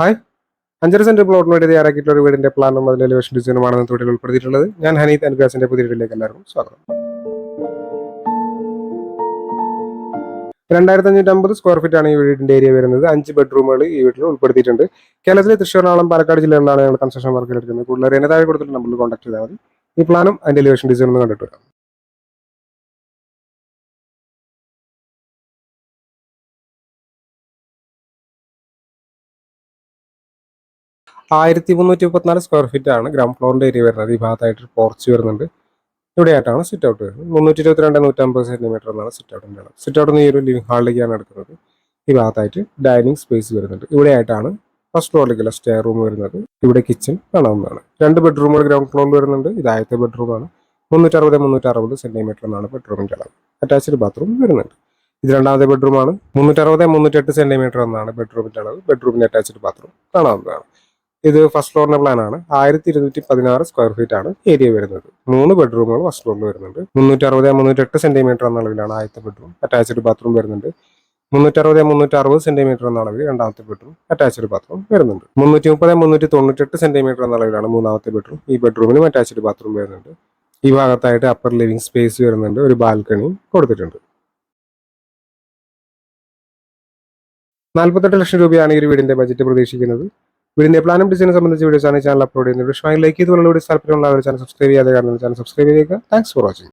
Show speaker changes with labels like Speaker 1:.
Speaker 1: Hi. അഞ്ചര saint പ്ലോട്ടിന് വേണ്ടി തയ്യാറാക്കിയിട്ടുള്ള ഒരു വീടിന്റെ പ്ലാനും അതിൽ എലിവേഷൻ ഡിസൈനുമാണ് തൊഴിൽ ഉൾപ്പെടുത്തിയിട്ടുള്ളത്. ഞാൻ ഹനീത് അനുഗ്രാസിന്റെ പുതിയ വീട്ടിലേക്ക് എല്ലാവർക്കും സ്വാഗതം. രണ്ടായിരത്തി അഞ്ഞൂറ്റി അമ്പത് സ്ക്വയർ ഫീറ്റ് ആണ് ഈ വീടിന്റെ ഏരിയ വരുന്നത്. അഞ്ച് ബെഡ്റൂമുകൾ ഈ വീട്ടിൽ ഉൾപ്പെടുത്തിയിട്ടുണ്ട്. കേരളത്തിലെ തൃശ്ശൂർ നാളം പാലക്കാട് ജില്ലകളിലാണ് ഞങ്ങൾ കൺസ്ട്രക്ഷൻ വർക്കിൽ എടുക്കുന്നത്. കൂടുതൽ എന്നെ താഴെ കൊടുത്തിട്ട് നമ്മൾ കോൺടാക്ട് ചെയ്താൽ മതി. ഈ പ്ലാനും അതിന്റെ എലിവേഷൻ ഡിസൈനും കണ്ടിട്ട് വരാം. ആയിരത്തി മുന്നൂറ്റി മുപ്പത്തിനാല് സ്ക്വയർ ഫീറ്റ് ആണ് ഗ്രൗണ്ട് ഫ്ലോറിന്റെ ഏരിയ വരുന്നത്. ഈ ഭാഗത്തായിട്ട് പോർച്ച് വരുന്നുണ്ട്. ഇവിടെയായിട്ടാണ് സിറ്റ് ഔട്ട് വരുന്നത്. മുന്നൂറ്റി ഇരുപത്തിരണ്ട് നൂറ്റമ്പത് സെന്റിമീറ്റർ എന്നാണ് സിറ്റ് ഔട്ടിന്റെ അളവ്. സിറ്റ് ഔട്ട് ഈ ഒരു ലിവിംഗ് ഹാളിലേക്കാണ് എടുക്കുന്നത്. ഈ ഭാഗത്തായിട്ട് ഡൈനിങ് സ്പേസ് വരുന്നുണ്ട്. ഇവിടെയായിട്ടാണ് ഫസ്റ്റ് ഫ്ലോറിലേക്കുള്ള സ്റ്റെയർ റൂം വരുന്നത്. ഇവിടെ കിച്ചൺ കാണാവുന്നതാണ്. രണ്ട് ബെഡ്റൂമുകൾ ഗ്രൗണ്ട് ഫ്ലോറിൽ വരുന്നുണ്ട്. ഇതായത്തെ ബെഡ്റൂമാണ് മുന്നൂറ്റി അറുപത് മുന്നൂറ്റി അറുപത് സെന്റിമീറ്റർ എന്നാണ് ബെഡ്റൂമിന്റെ അളവ്. അറ്റാച്ച്ഡ് ബാത്റൂം വരുന്നുണ്ട്. ഇത് രണ്ടാമത്തെ ബെഡ്റൂമാണ് മുന്നൂറ്റി അറുപത് മുന്നൂറ്റി എട്ട് സെന്റിമീറ്റർ എന്നാണ് ബെഡ്റൂമിന്റെ അളവ്. ബെഡ്റൂമിന്റെ അറ്റാച്ച്ഡ് ബാത്റൂം കാണാവുന്നതാണ്. ഇത് ഫസ്റ്റ് ഫ്ലോറിന്റെ പ്ലാൻ ആണ്. ആയിരത്തി ഇരുന്നൂറ്റി പതിനാറ് സ്ക്വയർ ഫീറ്റ് ആണ് ഏരിയ വരുന്നത്. മൂന്ന് ബെഡ്റൂമുകൾ ഫസ്റ്റ് ഫ്ലോറിൽ വരുന്നുണ്ട് മുന്നൂറ്റി അറുപത് മുന്നൂറ്റി എട്ട് സെന്റിമീറ്റർ എന്ന അളവിലാണ് ആദ്യത്തെ ബെഡ്റൂം അറ്റാച്ച്ഡ് ബാത്റൂം വരുന്നുണ്ട്. മുന്നൂറ്റി അറുപത് മുന്നൂറ്റി അറുപത് സെന്റിമീറ്റർ എന്ന അളവിൽ രണ്ടാമത്തെ ബെഡ്റൂം അറ്റാച്ച്ഡ് ബാത്റൂം വരുന്നുണ്ട്. മുന്നൂറ്റി മുപ്പത് മുന്നൂറ്റി തൊണ്ണൂറ്റി എട്ട് സെന്റിമീറ്റർ എന്ന അളവിലാണ് മൂന്നാമത്തെ ബെഡ്റൂം ഈ ബെഡ്റൂമിനും അറ്റാച്ച്ഡ് ബാത്റൂം വരുന്നുണ്ട്. ഈ ഭാഗത്തായിട്ട് അപ്പർ ലിവിംഗ് സ്പേസ് വരുന്നുണ്ട്. ഒരു ബാൽക്കണി കൊടുത്തിട്ടുണ്ട്. നാൽപ്പത്തെട്ട് ലക്ഷം രൂപയാണ് ഈ ഒരു വീടിന്റെ ബജറ്റ് പ്രതീക്ഷിക്കുന്നത്. വീടിന്റെ പ്ലാനും ഡിസൈനും സംബന്ധിച്ച വീഡിയോസ് ആണ് ചാനൽ അപ്ലോഡ് ചെയ്യുന്നത്. വിഷയമായി ലൈക്ക് ചെയ്തുള്ള വീഡിയോസ് താല്പര്യമുള്ള ചാനൽ സബ്സ്ക്രൈബ് ചെയ്യാതെ കാരണം ചാനൽ സബ്സ്ക്രൈബ് ചെയ്യുക താങ്ക്സ് ഫോർ വാച്ചിങ്